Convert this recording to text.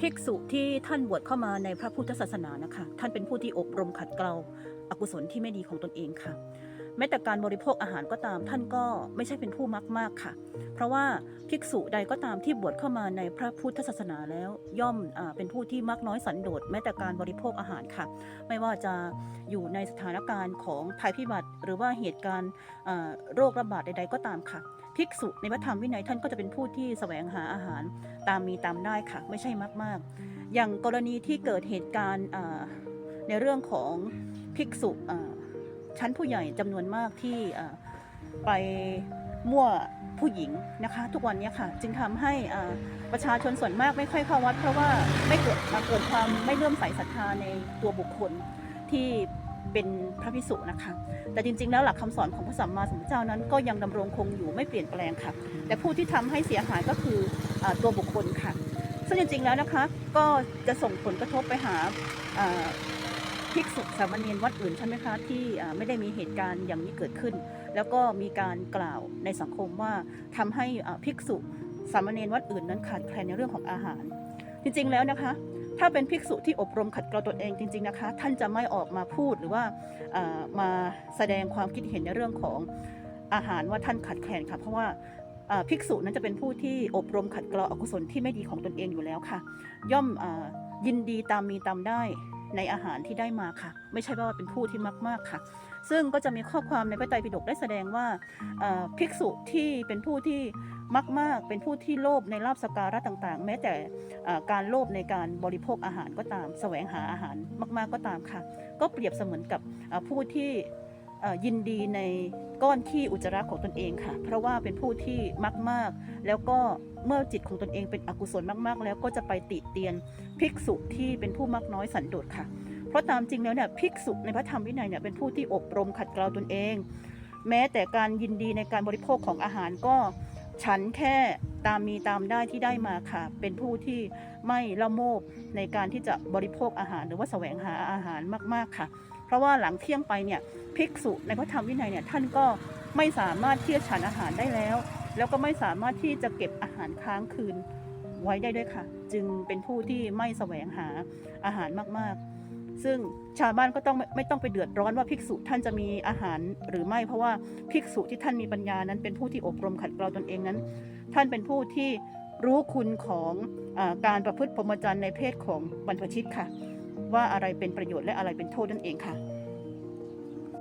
ภิกษุที่ท่านบวชเข้ามาในพระพุทธศาสนานะคะ ท่านเป็นผู้ที่อบรมขัดเกลาอกุศลที่ไม่ดีของตนเองค่ะ แม้แต่การบริโภคอาหารก็ตามท่านก็ไม่ใช่เป็นผู้มักมากค่ะ เพราะว่าภิกษุใดก็ตามที่บวชเข้ามาในพระพุทธศาสนาแล้ว ย่อมอเป็นผู้ที่มักน้อยสันโดษแม้แต่การบริโภคอาหารค่ะ ไม่ว่าจะอยู่ในสถานการณ์ของภัยพิบัติ หรือว่าเหตุการณ์โรคระบาดใด ๆ ก็ตามค่ะภิกษุในพระธรรมวินัยท่านก็จะเป็นผู้ที่แสวงหาอาหารตามมีตามได้ค่ะ ไม่ใช่มากมาก ๆ อย่างกรณีที่เกิดเหตุการณ์ในเรื่องของภิกษุ ชั้นผู้ใหญ่จำนวนมากที่อ่าไปมั่วผู้หญิงนะคะ ทุกวันนี้ค่ะ จึงทำให้อ่าประชาชนส่วนมากไม่ค่อยเข้าวัด เพราะว่าไม่เกิดมาเกิดความไม่เลื่อมใสศรัทธาในตัวบุคคลที่เป็นพระภิกษุนะคะ แต่จริงๆ แล้วหลักคำสอนของพระสัมมาสัมพุทธเจ้านั้นก็ยังดำรงคงอยู่ไม่เปลี่ยนแปลงค่ะ แต่ผู้ที่ทำให้เสียหายก็คืออาตัวบุคคลค่ะ ซึ่งจริงๆ แล้วนะคะก็จะส่งผลกระทบไปหาอ่า ภิกษุสามเณรวัดอื่นใช่ไหมคะที่ไม่ได้มีเหตุการณ์อย่างนี้เกิดขึ้น แล้วก็มีการกล่าวในสังคมว่าทำให้ภิกษุสามเณรวัดอื่นนั้นขาดแคลนในเรื่องของอาหาร จริงๆแล้วนะคะ ถ้าเป็นภิกษุที่อบรมขัดเกลาตนเองจริง ๆนะคะ ท่านจะไม่ออกมาพูดหรือว่ามาแสดงความคิดเห็นในเรื่องของอาหารว่าท่านขัดแคลนค่ะเพราะว่าภิกษุนั้นจะเป็นผู้ที่อบรมขัดเกลาอกุศลที่ไม่ดีของตนเองอยู่แล้วค่ะ ย่อมอยินดีตามมีตามได้ ในอาหารที่ได้มาค่ะ ไม่ใช่ว่าเป็นผู้ที่มากมากๆค่ะ ซึ่งก็จะมีข้อความในพระไตรปิฎกได้แสดงว่าภิกษุที่เป็นผู้ที่มากมากๆ เป็นผู้ที่โลภในลาบสการะต่างๆ แม้แต่การโลภในการบริโภคอาหารก็ตาม แสวงหาอาหารมาก ๆก็ตามค่ะ ก็เปรียบเสมือนกับผู้ที่ ยินดีในก้อนขี้อุจจาระของตนเองค่ะ เพราะว่าเป็นผู้ที่มักมาก แล้วก็เมื่อจิตของตนเองเป็นอกุศลมาก ๆ แล้วก็จะไปติเตียนภิกษุที่เป็นผู้มักน้อยสันโดษค่ะ เพราะตามจริงแล้วเนี่ยภิกษุในพระธรรมวินัยเนี่ยเป็นผู้ที่อบรมขัดเกลาตนเอง แม้แต่การยินดีในการบริโภคของอาหารก็ฉันแค่ตามมีตามได้ที่ได้มาค่ะ เป็นผู้ที่ไม่ละโมบในการที่จะบริโภคอาหารหรือว่าแสวงหาอาหารมาก ๆ ค่ะ เพราะว่าหลังเที่ยงไปเนี่ยภิกษุในพระธรรมวินัยเนี่ยท่านก็ไม่สามารถที่จะฉันอาหารได้แล้ว แล้วก็ไม่สามารถที่จะเก็บอาหารค้างคืนไว้ได้ด้วยค่ะ จึงเป็นผู้ที่ไม่แสวงหาอาหารมากๆ ซึ่งชาวบ้านก็ต้องไม่ไม่ต้องไปเดือดร้อนว่าภิกษุท่านจะมีอาหารหรือไม่เพราะว่าภิกษุที่ท่านมีปัญญานั้น เป็นผู้ที่อบรมขัดเกลาตนเองนั้น ท่านเป็นผู้ที่รู้คุณของอการประพฤติพรหมจรรย์ในเพศของบรรพชิตค่ะ ว่าอะไรเป็นประโยชน์และอะไรเป็นโทษนั่นเองค่ะ